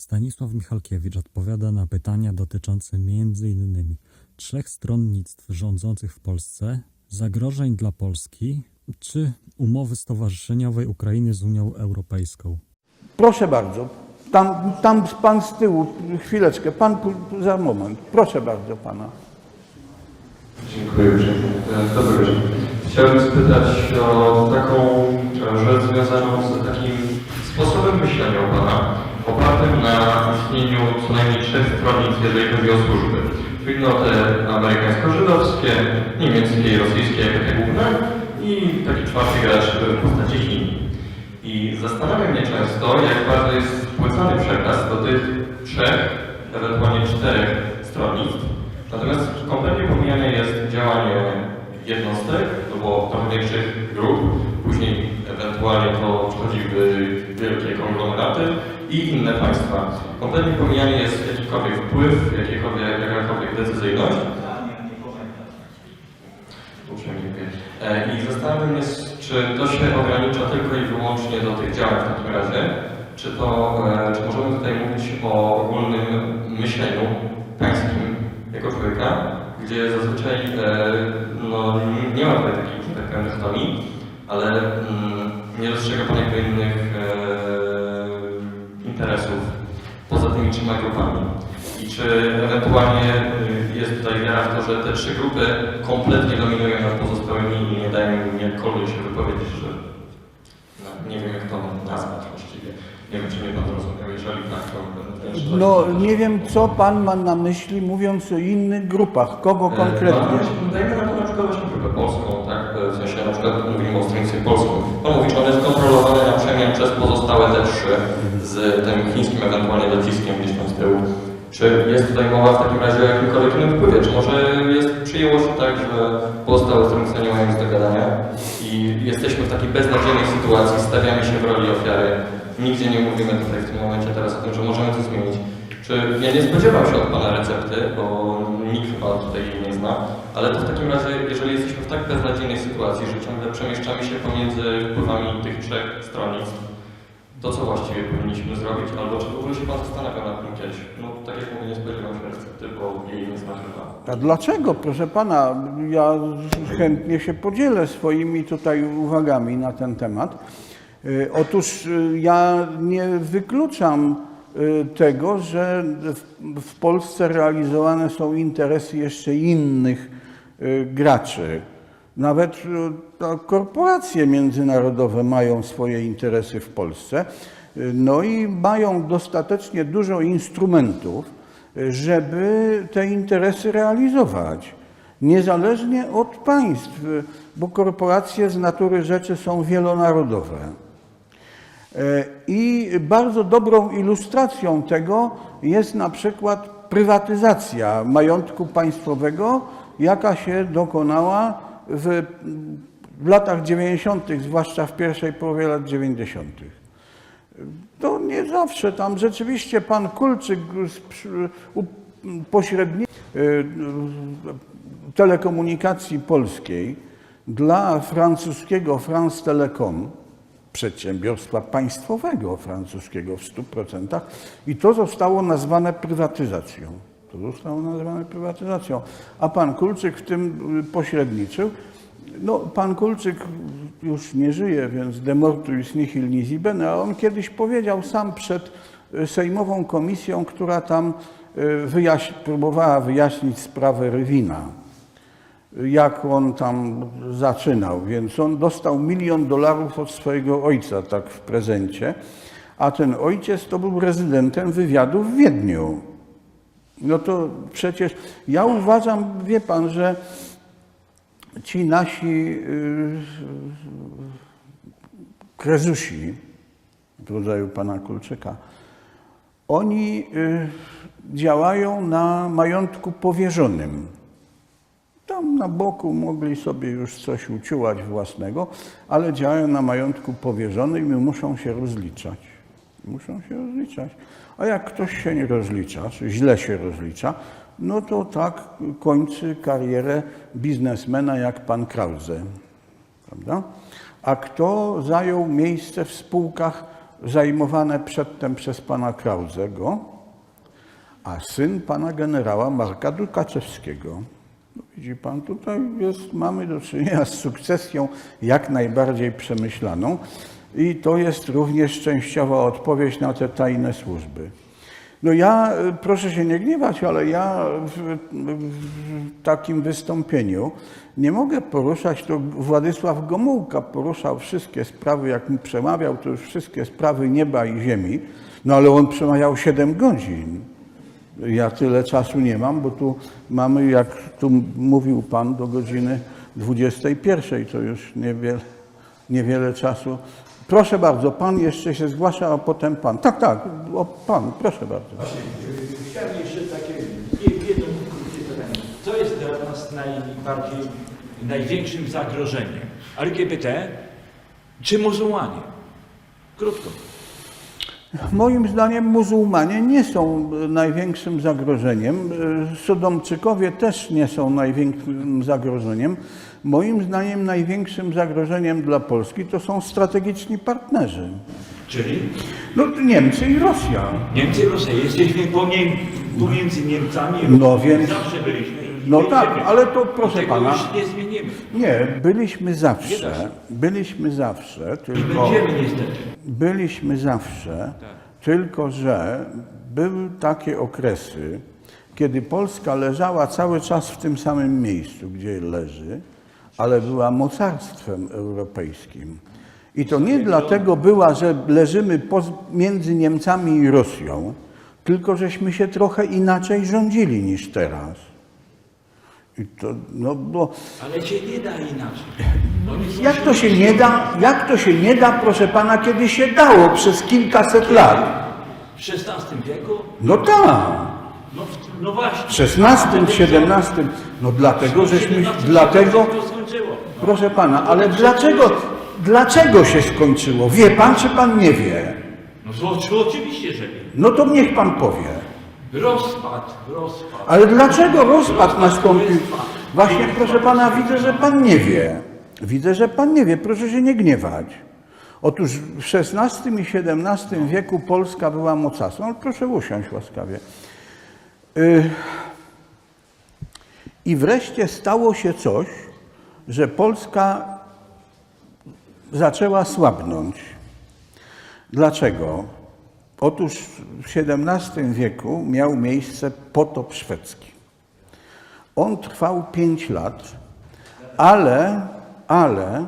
Stanisław Michalkiewicz odpowiada na pytania dotyczące m.in. trzech stronnictw rządzących w Polsce, zagrożeń dla Polski czy umowy stowarzyszeniowej Ukrainy z Unią Europejską. Proszę bardzo. Tam, tam pan z tyłu, chwileczkę, pan za moment. Proszę bardzo pana. Dziękuję uprzejmie. Dobry. Chciałbym spytać o taką rzecz związaną z takim sposobem myślenia Pana, opartym na istnieniu co najmniej trzech stronnictw, jeżeli chodzi o służby. No te amerykańsko-żydowskie, niemieckie i rosyjskie jako te główne i taki czwarty gracz w postaci Chin. I zastanawia mnie często, jak bardzo jest wpłycany przekaz do tych trzech, ewentualnie czterech stronnictw. Natomiast kompletnie pomijane jest działanie jednostek, no bo trochę większych grup, później ewentualnie to przechodzi w wielkie konglomeraty i inne państwa. Kompletnie pomijany jest jakikolwiek wpływ, jakiekolwiek, jakakolwiek decyzyjność. E, I zastanawiam się, czy to się ogranicza tylko i wyłącznie do tych działań w takim razie, czy to, e, czy możemy tutaj mówić o ogólnym myśleniu pańskim jako człowieka, gdzie zazwyczaj e, no, nie ma tutaj takich, że tak powiem, ale mm, nie dostrzega pan jakby innych trzema grupami. I czy ewentualnie y, jest tutaj wiara w to, że te trzy grupy kompletnie dominują nad pozostałymi i nie dają im jakkolwiek się wypowiedzieć, że no, nie wiem jak to nazwać właściwie. Nie wiem, czy mnie pan zrozumiał, jeżeli tak, to No nie wiem, co pan ma na myśli, mówiąc o innych grupach. Kogo konkretnie? E, Dajmy na to na przykład właśnie grupę polską, tak? W sensie na przykład mówimy o stronnictwie polskim. Pan mówi, że on jest kontrolowany na przemian przez pozostałe te trzy z tym chińskim ewentualnie dociskiem gdzieś tam z tyłu. Czy jest tutaj mowa w takim razie o jakimkolwiek innym wpływie? Czy może jest, przyjęło się tak, że pozostałe stronnictwa nie mają nic do gadania i jesteśmy w takiej beznadziejnej sytuacji, stawiamy się w roli ofiary, nigdzie nie mówimy tutaj w tym momencie teraz o tym, że możemy to zmienić. Czy ja nie spodziewam się od Pana recepty, bo nikt chyba tutaj jej nie zna, ale to w takim razie, jeżeli jesteśmy w tak beznadziejnej sytuacji, że ciągle przemieszczamy się pomiędzy wpływami tych trzech stronnictw, to co właściwie powinniśmy zrobić, albo czy w ogóle się Pan zastanawiał nad tym kiedyś? No tak jak mówię, nie spodziewam się recepty, bo jej nie zna chyba. A dlaczego, proszę pana? Ja chętnie się podzielę swoimi tutaj uwagami na ten temat. Y, Otóż y, ja nie wykluczam y, tego, że w, Polsce realizowane są interesy jeszcze innych graczy. Nawet to korporacje międzynarodowe mają swoje interesy w Polsce. Y, No i mają dostatecznie dużo instrumentów, y, żeby te interesy realizować. Niezależnie od państw, bo korporacje z natury rzeczy są wielonarodowe. E, I bardzo dobrą ilustracją tego jest na przykład prywatyzacja majątku państwowego, jaka się dokonała w, latach 90., zwłaszcza w pierwszej połowie lat 90. To nie zawsze tam rzeczywiście pan Kulczyk z przy- u- pośredni y, telekomunikacji polskiej dla francuskiego France Telecom, przedsiębiorstwa państwowego francuskiego w 100% i to zostało nazwane prywatyzacją. To zostało nazwane prywatyzacją. A pan Kulczyk w tym y, pośredniczył. No, pan Kulczyk już nie żyje, więc de mortuis nihil nisi bene, a on kiedyś powiedział sam przed y, sejmową komisją, która tam y, próbowała wyjaśnić sprawę Rywina jak on tam zaczynał. Więc on dostał milion dolarów od swojego ojca, tak w prezencie, a ten ojciec to był rezydentem wywiadu w Wiedniu. No to przecież ja uważam, wie pan, że ci nasi yy, krezusi w rodzaju pana Kulczyka, oni y, działają na majątku powierzonym. Tam na boku mogli sobie już coś uciułać własnego, ale działają na majątku powierzonym i muszą się rozliczać. Muszą się rozliczać. A jak ktoś się nie rozlicza, czy źle się rozlicza, no to tak kończy karierę biznesmena jak pan Krause. Prawda? A kto zajął miejsce w spółkach zajmowane przedtem przez pana Krauzego, a syn pana generała Marka Dukaczewskiego. No, Widzi pan, tutaj jest, mamy do czynienia z sukcesją jak najbardziej przemyślaną i to jest również częściowa odpowiedź na te tajne służby. No ja, y, proszę się nie gniewać, ale ja w, w takim wystąpieniu nie mogę poruszać, to Władysław Gomułka poruszał wszystkie sprawy, jak mi przemawiał, to już wszystkie sprawy nieba i ziemi, no ale on przemawiał 7 godzin. Ja tyle czasu nie mam, bo tu mamy, jak tu mówił Pan, do godziny 21, to już niewiele, niewiele czasu. Proszę bardzo, Pan jeszcze się zgłasza, a potem Pan. Tak, tak, o, Pan, proszę bardzo. Chciałem jeszcze takie je- jedno krótkie pytanie. Co jest dla nas najbardziej, największym zagrożeniem? LGBT czy muzułmanie? Krótko. Moim zdaniem muzułmanie nie są największym zagrożeniem. Sodomczykowie też nie są największym zagrożeniem. Moim zdaniem największym zagrożeniem dla Polski to są strategiczni partnerzy. Czyli No Niemcy i Rosja. Niemcy i Rosja. Jesteśmy pomiędzy Niemcami i No Rosją. więc- Zawsze byliśmy. No tak, ale to proszę pana. już nie zmienimy. Nie, byliśmy zawsze, byliśmy zawsze, I tylko będziemy niestety. byliśmy zawsze, tylko że były takie okresy, kiedy Polska leżała cały czas w tym samym miejscu, gdzie leży, ale była mocarstwem europejskim. I to nie dlatego była, że leżymy między Niemcami i Rosją, tylko żeśmy się trochę inaczej rządzili niż teraz. I to, no bo Ale się nie da inaczej. Jak to się nie da, jak to się nie da, proszę pana, kiedy się dało przez kilkaset lat? W XVI wieku? No tak, No, no właśnie. w XVI, XVII, no dlatego żeśmy, dlatego. Proszę pana, ale dlaczego, dlaczego się skończyło? Wie pan, czy pan nie wie? No to oczywiście, że nie. No to niech pan powie. Rozpad, rozpad. Ale dlaczego rozpad nastąpił? Właśnie, proszę pana, widzę, że pan nie wie. Widzę, że pan nie wie. Proszę się nie gniewać. Otóż w XVI i XVII wieku Polska była mocarstwem. Ale proszę usiąść łaskawie. Y, I wreszcie stało się coś, że Polska zaczęła słabnąć. Dlaczego? Otóż w XVII wieku miał miejsce potop szwedzki. On trwał pięć lat, ale, ale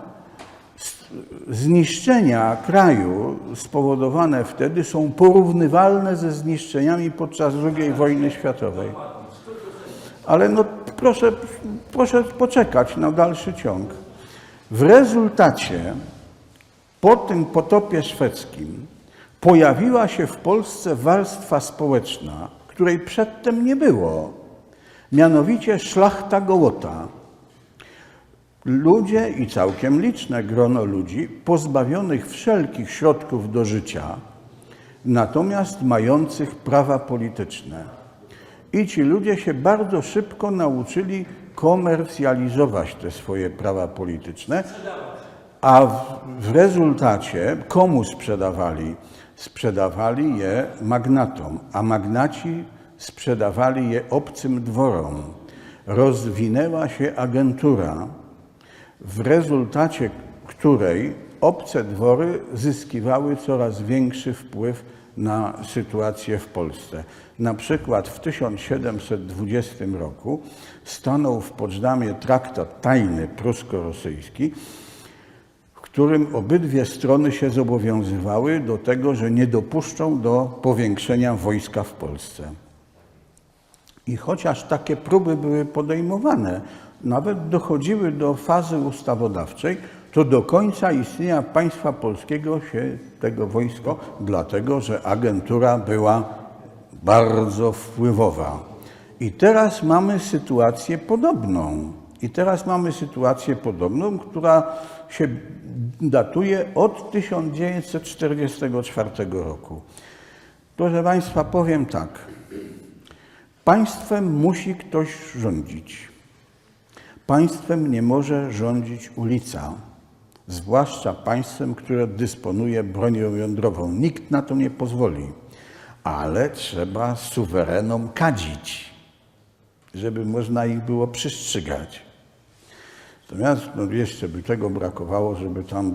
zniszczenia kraju spowodowane wtedy są porównywalne ze zniszczeniami podczas II wojny światowej. Ale no proszę, proszę poczekać na dalszy ciąg. W rezultacie po tym potopie szwedzkim pojawiła się w Polsce warstwa społeczna, której przedtem nie było, mianowicie szlachta gołota. Ludzie i całkiem liczne grono ludzi pozbawionych wszelkich środków do życia, natomiast mających prawa polityczne. I ci ludzie się bardzo szybko nauczyli komercjalizować te swoje prawa polityczne, a w, rezultacie komu sprzedawali? Sprzedawali je magnatom, a magnaci sprzedawali je obcym dworom. Rozwinęła się agentura, w rezultacie której obce dwory zyskiwały coraz większy wpływ na sytuację w Polsce. Na przykład w 1720 roku stanął w Poczdamie traktat tajny prusko-rosyjski, w którym obydwie strony się zobowiązywały do tego, że nie dopuszczą do powiększenia wojska w Polsce. I chociaż takie próby były podejmowane, nawet dochodziły do fazy ustawodawczej, to do końca istnienia państwa polskiego się tego wojsko, dlatego że agentura była bardzo wpływowa. I teraz mamy sytuację podobną. I teraz mamy sytuację podobną, która się datuje od 1944 roku. Proszę Państwa, powiem tak. Państwem musi ktoś rządzić. Państwem nie może rządzić ulica, zwłaszcza państwem, które dysponuje bronią jądrową. Nikt na to nie pozwoli, ale trzeba suwerenom kadzić, żeby można ich było przystrzygać. Natomiast no, jeszcze by tego brakowało, żeby tam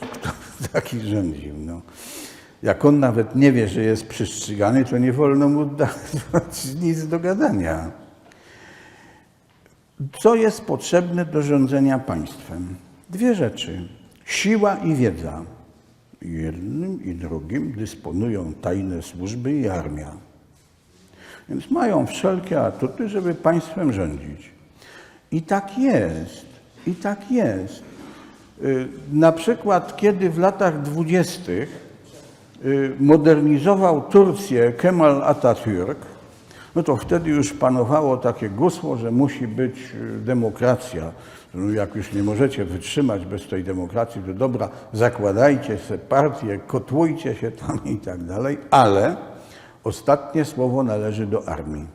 kto taki rządził. No. Jak on nawet nie wie, że jest przystrzygany, to nie wolno mu dać nic do gadania. Co jest potrzebne do rządzenia państwem? Dwie rzeczy: siła i wiedza. Jednym i drugim dysponują tajne służby i armia. Więc mają wszelkie atuty, żeby państwem rządzić. I tak jest. I tak jest. Y, Na przykład, kiedy w latach dwudziestych y, modernizował Turcję Kemal Atatürk, no to wtedy już panowało takie gusło, że musi być y, demokracja. No jak już nie możecie wytrzymać bez tej demokracji, to dobra, zakładajcie sobie partię, kotłujcie się tam i tak dalej, ale ostatnie słowo należy do armii.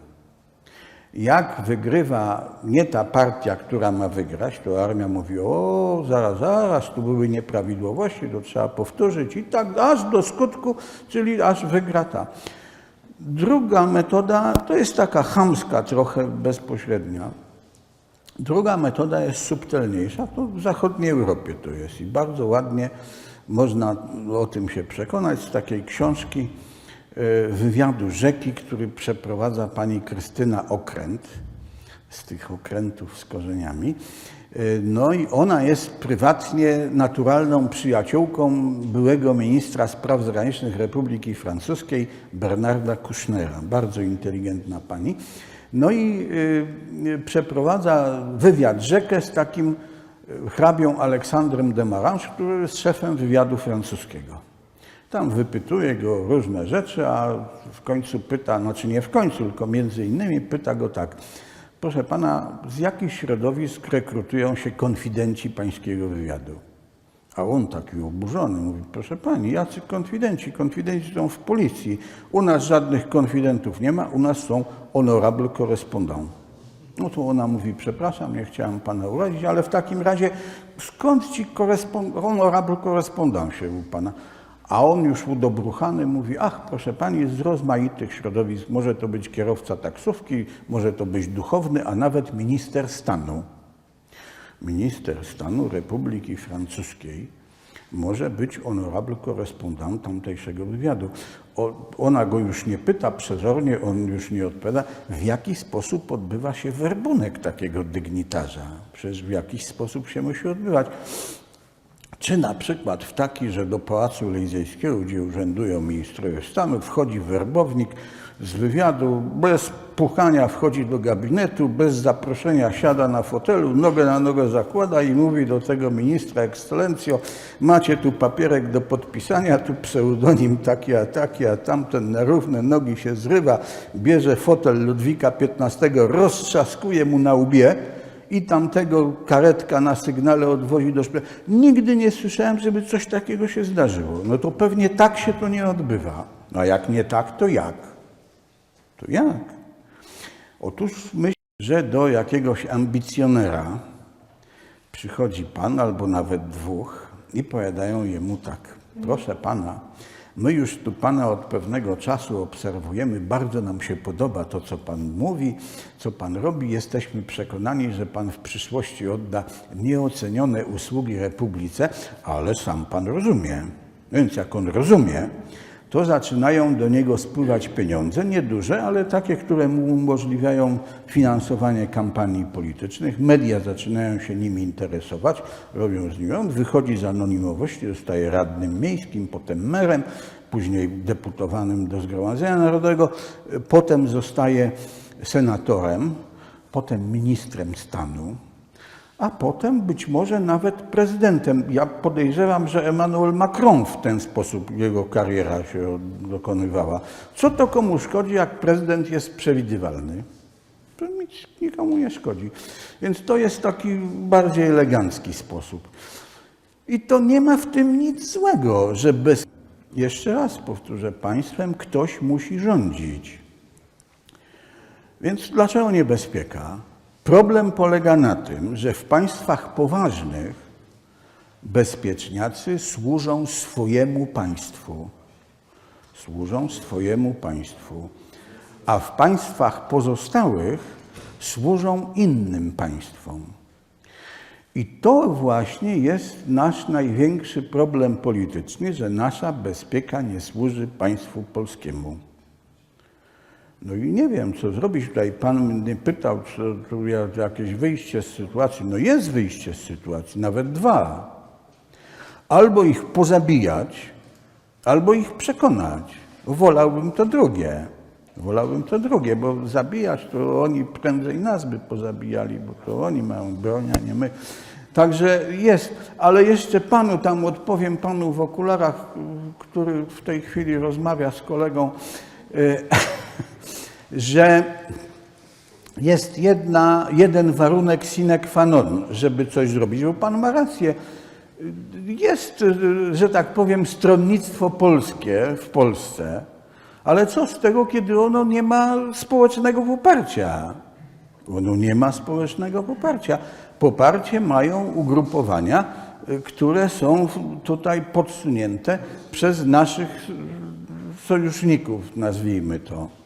Jak wygrywa nie ta partia, która ma wygrać, to armia mówi, o, zaraz, zaraz, tu były nieprawidłowości, to trzeba powtórzyć i tak aż do skutku, czyli aż wygra ta. Druga metoda to jest taka chamska, trochę bezpośrednia. Druga metoda jest subtelniejsza, to w zachodniej Europie to jest i bardzo ładnie można o tym się przekonać z takiej książki e, wywiadu rzeki, który przeprowadza pani Krystyna Okręt, z tych okrętów z korzeniami. E, No i ona jest prywatnie naturalną przyjaciółką byłego ministra spraw zagranicznych Republiki Francuskiej Bernarda Kuchnera. Bardzo inteligentna pani. No i y, y, przeprowadza wywiad rzekę z takim y, hrabią Aleksandrem de Marange, który jest szefem wywiadu francuskiego. Tam wypytuje go różne rzeczy, a w końcu pyta, znaczy nie w końcu, tylko między innymi pyta go tak. Proszę pana, z jakich środowisk rekrutują się konfidenci pańskiego wywiadu? A on taki oburzony mówi, proszę pani, jacy konfidenci? Konfidenci są w policji. U nas żadnych konfidentów nie ma, u nas są honorable correspondants. No to ona mówi, przepraszam, nie chciałam pana urazić, ale w takim razie skąd ci korespond- honorable correspondent się u pana? A on już udobruchany mówi, ach proszę pani, z rozmaitych środowisk, może to być kierowca taksówki, może to być duchowny, a nawet minister stanu minister stanu Republiki Francuskiej może być honorable korespondent tamtejszego wywiadu. O, ona go już nie pyta przezornie, on już nie odpowiada, w jaki sposób odbywa się werbunek takiego dygnitarza. Przecież w jakiś sposób się musi odbywać. Czy na przykład w taki, że do Pałacu Elizejskiego, gdzie urzędują ministrowie stanu, wchodzi werbownik z wywiadu, bez pukania wchodzi do gabinetu, bez zaproszenia siada na fotelu, nogę na nogę zakłada i mówi do tego ministra, ekscelencjo, macie tu papierek do podpisania, tu pseudonim taki a taki, a tamten na równe nogi się zrywa, bierze fotel Ludwika XV, roztrzaskuje mu na łbie, i tamtego karetka na sygnale odwozi do szpitala. Nigdy nie słyszałem, żeby coś takiego się zdarzyło. No to pewnie tak się to nie odbywa. No a jak nie tak, to jak? To jak? Otóż myślę, że do jakiegoś ambicjonera przychodzi pan albo nawet dwóch i powiadają jemu tak. Proszę pana, my już tu pana od pewnego czasu obserwujemy, bardzo nam się podoba to, co pan mówi, co pan robi. Jesteśmy przekonani, że pan w przyszłości odda nieocenione usługi Republice, ale sam pan rozumie. Więc jak on rozumie, to zaczynają do niego spływać pieniądze, nieduże, ale takie, które mu umożliwiają finansowanie kampanii politycznych. Media zaczynają się nimi interesować, robią z nim. On wychodzi z anonimowości, zostaje radnym miejskim, potem merem, później deputowanym do Zgromadzenia Narodowego, potem zostaje senatorem, potem ministrem stanu, a potem być może nawet prezydentem. Ja podejrzewam, że Emmanuel Macron w ten sposób jego kariera się dokonywała. Co to komu szkodzi, jak prezydent jest przewidywalny? To nic nikomu nie szkodzi. Więc to jest taki bardziej elegancki sposób. I to nie ma w tym nic złego, że bez. Jeszcze raz powtórzę, państwem ktoś musi rządzić. Więc dlaczego niebezpieka? Problem polega na tym, że w państwach poważnych bezpieczniacy służą swojemu państwu. Służą swojemu państwu. A w państwach pozostałych służą innym państwom. I to właśnie jest nasz największy problem polityczny, że nasza bezpieka nie służy państwu polskiemu. No i nie wiem, co zrobić. Tutaj pan mnie pytał, czy jest jakieś wyjście z sytuacji. No jest wyjście z sytuacji, nawet dwa. Albo ich pozabijać, albo ich przekonać. Wolałbym to drugie. Wolałbym to drugie, bo zabijać to oni prędzej nas by pozabijali, bo to oni mają broń, a nie my. Także jest, ale jeszcze panu tam odpowiem, panu w okularach, który w tej chwili rozmawia z kolegą, y, że jest jedna, jeden warunek sine qua non, żeby coś zrobić, bo pan ma rację. Jest, że tak powiem, stronnictwo polskie w Polsce, ale co z tego, kiedy ono nie ma społecznego poparcia? Ono nie ma społecznego poparcia. Poparcie mają ugrupowania, które są tutaj podsunięte przez naszych sojuszników, nazwijmy to.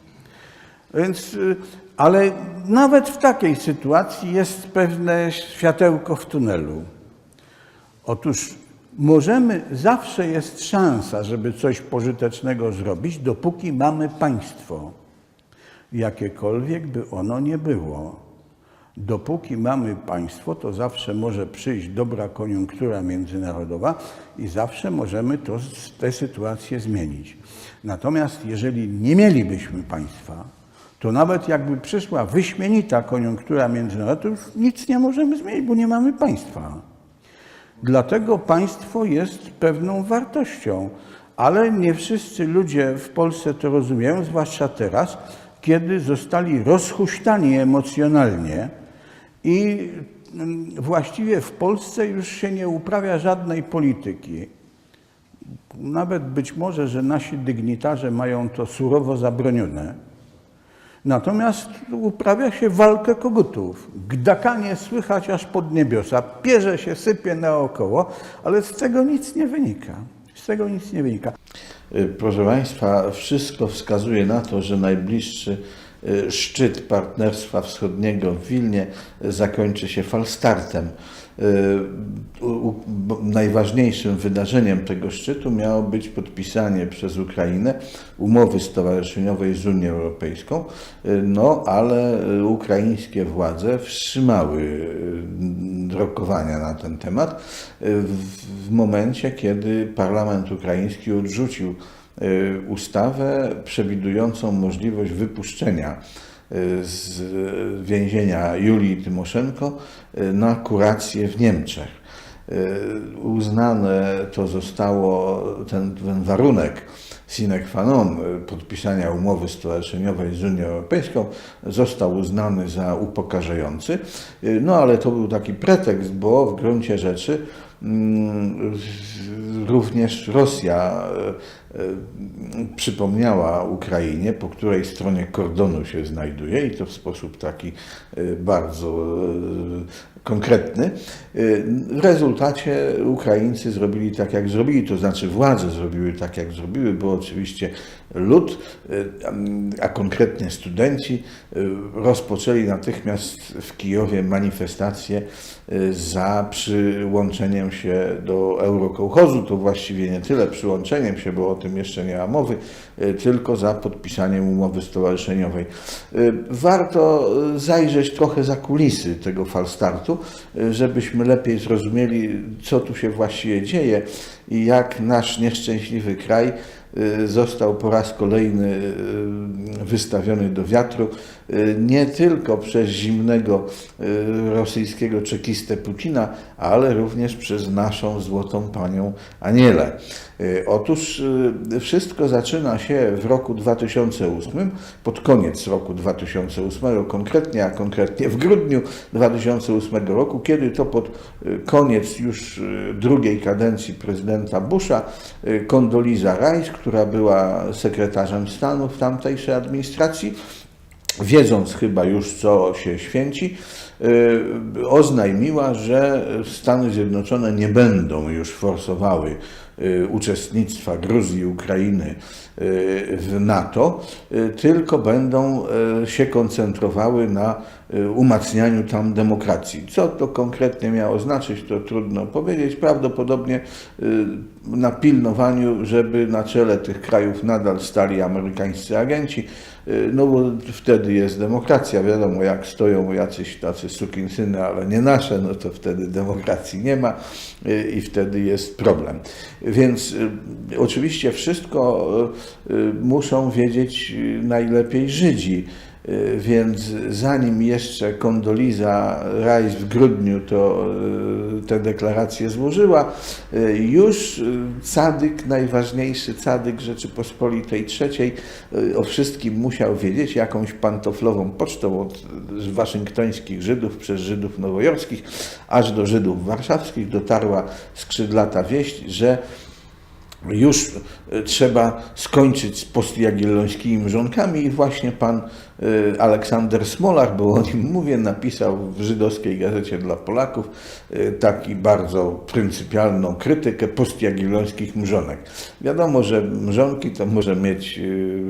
Więc, y, ale nawet w takiej sytuacji jest pewne światełko w tunelu. Otóż możemy, zawsze jest szansa, żeby coś pożytecznego zrobić, dopóki mamy państwo, jakiekolwiek by ono nie było. Dopóki mamy państwo, to zawsze może przyjść dobra koniunktura międzynarodowa i zawsze możemy to, tę sytuację zmienić. Natomiast jeżeli nie mielibyśmy państwa, to nawet jakby przyszła wyśmienita koniunktura międzynarodowa, to już nic nie możemy zmienić, bo nie mamy państwa. Dlatego państwo jest pewną wartością, ale nie wszyscy ludzie w Polsce to rozumieją, zwłaszcza teraz, kiedy zostali rozhuśtani emocjonalnie i mm, właściwie w Polsce już się nie uprawia żadnej polityki. Nawet być może, że nasi dygnitarze mają to surowo zabronione. Natomiast uprawia się walkę kogutów. Gdakanie słychać aż pod niebiosa, pierze się sypie naokoło, ale z tego nic nie wynika. Z tego nic nie wynika. Y, Proszę Państwa, wszystko wskazuje na to, że najbliższy y, szczyt Partnerstwa Wschodniego w Wilnie y, zakończy się falstartem. Y, Najważniejszym wydarzeniem tego szczytu miało być podpisanie przez Ukrainę umowy stowarzyszeniowej z Unią Europejską, y, no ale y, ukraińskie władze wstrzymały rokowania na ten temat w momencie, kiedy parlament ukraiński odrzucił ustawę przewidującą możliwość wypuszczenia z więzienia Julii Tymoszenko y, na kurację w Niemczech. Y, Uznane to zostało, ten, ten warunek sine qua non y, podpisania umowy stowarzyszeniowej z Unią Europejską został uznany za upokarzający. No ale to był taki pretekst, bo w gruncie rzeczy mm, również Rosja przypomniała Ukrainie, po której stronie kordonu się znajduje i to w sposób taki e, bardzo e, konkretny. E, W rezultacie Ukraińcy zrobili tak, jak zrobili, to znaczy władze zrobiły tak, jak zrobiły, bo oczywiście lud, e, a konkretnie studenci, e, rozpoczęli natychmiast w Kijowie manifestację e, za przyłączeniem się do Eurokołchozu. To właściwie nie tyle przyłączeniem się, bo o tym jeszcze nie ma mowy, e, tylko za podpisaniem umowy stowarzyszeniowej. E, Warto e, zajrzeć trochę za kulisy tego falstartu, żebyśmy lepiej zrozumieli, co tu się właściwie dzieje i jak nasz nieszczęśliwy kraj został po raz kolejny y, wystawiony do wiatru y, nie tylko przez zimnego y, rosyjskiego czekistę Putina, ale również przez naszą złotą panią Anielę. Y, Otóż y, wszystko zaczyna się w roku 2008, pod koniec roku 2008, konkretnie, a konkretnie w grudniu 2008 roku, kiedy to pod y, koniec już y, drugiej kadencji prezydenta Busha y, Condoleezza Rice, która była sekretarzem stanu w tamtejszej administracji, wiedząc chyba już, co się święci, y, oznajmiła, że Stany Zjednoczone nie będą już forsowały y, uczestnictwa Gruzji i Ukrainy y, w NATO, tylko będą się koncentrowały na umacnianiu tam demokracji. Co to konkretnie miało znaczyć, to trudno powiedzieć. Prawdopodobnie na pilnowaniu, żeby na czele tych krajów nadal stali amerykańscy agenci, y, no bo wtedy jest demokracja. Wiadomo, jak stoją jacyś tacy sukinsyny, ale nie nasze, no to wtedy demokracji nie ma y, i wtedy jest problem. Więc y, oczywiście wszystko muszą wiedzieć najlepiej Żydzi. Y, Więc zanim jeszcze Kondoliza Rice w grudniu to y, tę deklarację złożyła, y, już cadyk, najważniejszy cadyk Rzeczypospolitej III o wszystkim musiał wiedzieć. Jakąś pantoflową pocztą od waszyngtońskich Żydów przez Żydów nowojorskich aż do Żydów warszawskich dotarła skrzydlata wieść, że już trzeba skończyć z postjagiellońskimi mrzonkami i właśnie pan Aleksander Smolar, bo o nim mówię, napisał w żydowskiej gazecie dla Polaków y, taki bardzo pryncypialną krytykę postjagiellońskich mrzonek. Wiadomo, że mrzonki to może mieć, y,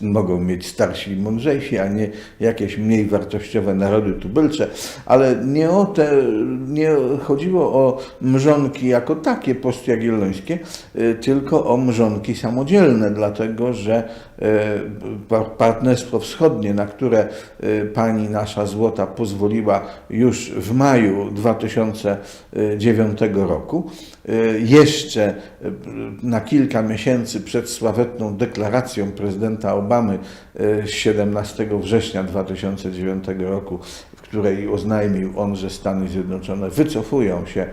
mogą mieć starsi i mądrzejsi, a nie jakieś mniej wartościowe narody tubylcze, ale nie o te, nie chodziło o mrzonki jako takie postjagiellońskie, y, tylko o mrzonki samodzielne, dlatego że y, pa- partnerstwo wschodnie, na które y, pani nasza Złota pozwoliła już w maju 2009 roku, y, jeszcze y, na kilka miesięcy przed sławetną deklaracją prezydenta Obamy z 17 września 2009 roku, w której oznajmił on, że Stany Zjednoczone wycofują się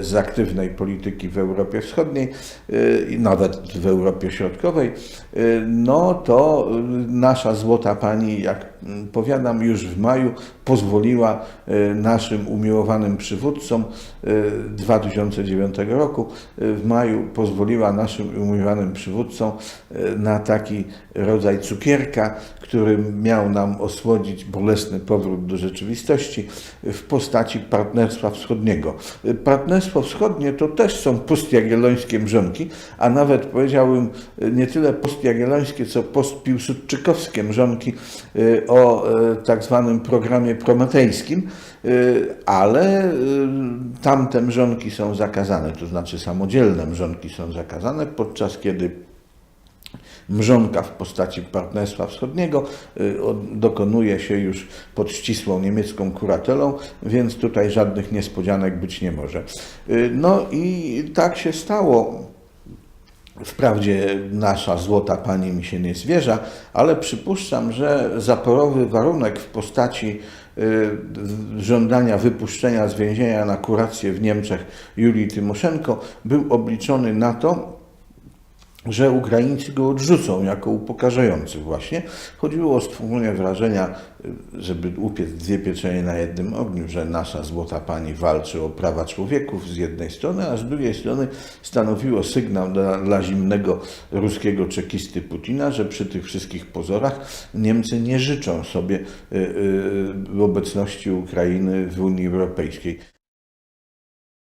z aktywnej polityki w Europie Wschodniej y, i nawet w Europie Środkowej, y, no to y, nasza złota pani, jak mm, powiadam, już w maju pozwoliła y, naszym umiłowanym przywódcom y, 2009 roku, y, w maju pozwoliła naszym umiłowanym przywódcom y, na taki rodzaj cukierka, który miał nam osłodzić bolesny powrót do rzeczywistości w postaci Partnerstwa Wschodniego. Y, Partnerstwo Wschodnie to też są postjagiellońskie mrzonki, a nawet powiedziałbym nie tyle postjagiellońskie, co postpiłsudczykowskie mrzonki y, o y, tak zwanym programie prometejskim, y, ale tamte mrzonki są zakazane, to znaczy samodzielne mrzonki są zakazane, podczas kiedy mrzonka w postaci Partnerstwa Wschodniego y, dokonuje się już pod ścisłą niemiecką kuratelą, więc tutaj żadnych niespodzianek być nie może. Y, No i tak się stało. Wprawdzie nasza złota pani mi się nie zwierza, ale przypuszczam, że zaporowy warunek w postaci y, żądania wypuszczenia z więzienia na kurację w Niemczech Julii Tymoszenko był obliczony na to, że Ukraińcy go odrzucą jako upokarzający właśnie. Chodziło o stworzenie wrażenia, żeby upiec dwie pieczenie na jednym ogniu, że nasza złota pani walczy o prawa człowieków z jednej strony, a z drugiej strony stanowiło sygnał dla, dla zimnego ruskiego czekisty Putina, że przy tych wszystkich pozorach Niemcy nie życzą sobie y, y, obecności Ukrainy w Unii Europejskiej.